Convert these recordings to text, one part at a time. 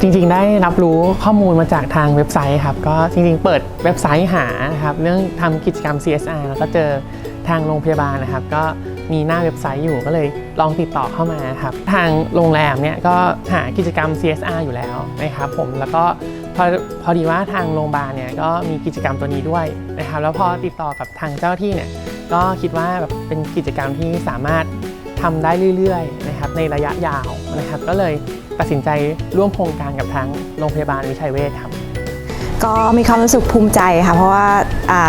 จริงๆ ได้รับรู้ข้อมูลมาจากทางเว็บไซต์ครับ ก็จริงๆ เปิดเว็บไซต์หานะครับเรื่องทำกิจกรรม CSR แล้วก็เจอทางโรงพยาบาลนะครับ ก็มีหน้าเว็บไซต์อยู่ก็เลยลองติดต่อเข้ามาครับ ทางโรงแรมเนี่ยก็หากิจกรรม CSR อยู่แล้วนะครับผมแล้วก็พอพอดีว่าทางโรงพยาบาลเนี่ยก็มีกิจกรรมตัวนี้ด้วยนะครับแล้วพอติดต่อกับทางเจ้าหน้าที่เนี่ยก็คิดว่าแบบเป็นกิจกรรมที่สามารถทำได้เรื่อยๆนะครับในระยะยาวนะครับก็เลย ตัดสินใจร่วมโครงการกับทางโรงพยาบาลวิชัยเวชครับ ก็มีความรู้สึกภูมิใจค่ะ เพราะว่า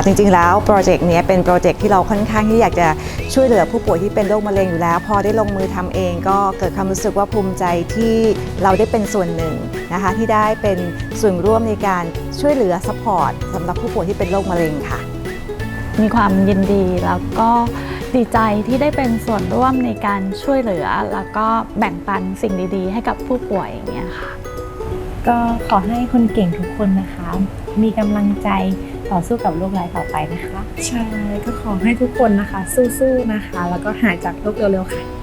จริงๆ แล้วโปรเจกต์นี้เป็นโปรเจกต์ที่เราค่อนข้างที่อยากจะช่วยเหลือผู้ป่วยที่เป็นโรคมะเร็งอยู่แล้ว พอได้ลงมือทำเองก็เกิดความรู้สึกว่าภูมิใจที่เราได้เป็นส่วนหนึ่งนะคะที่ได้เป็นส่วนร่วมในการช่วยเหลือสปอร์ตสำหรับผู้ป่วยที่เป็นโรคมะเร็งค่ะ มีความยินดีแล้วก็ ดีใจที่ได้เป็นส่วนร่วมในการช่วยเหลือ แล้วก็แบ่งปันสิ่งดีๆ ให้กับผู้ป่วยอย่างเงี้ยค่ะ ก็ขอให้คนเก่งทุกคนนะคะ มีกำลังใจต่อสู้กับโรคร้ายต่อไปนะคะ ใช่ ก็ขอให้ทุกคนนะคะ สู้ๆนะคะ แล้วก็หายจากโรคเร็วๆค่ะ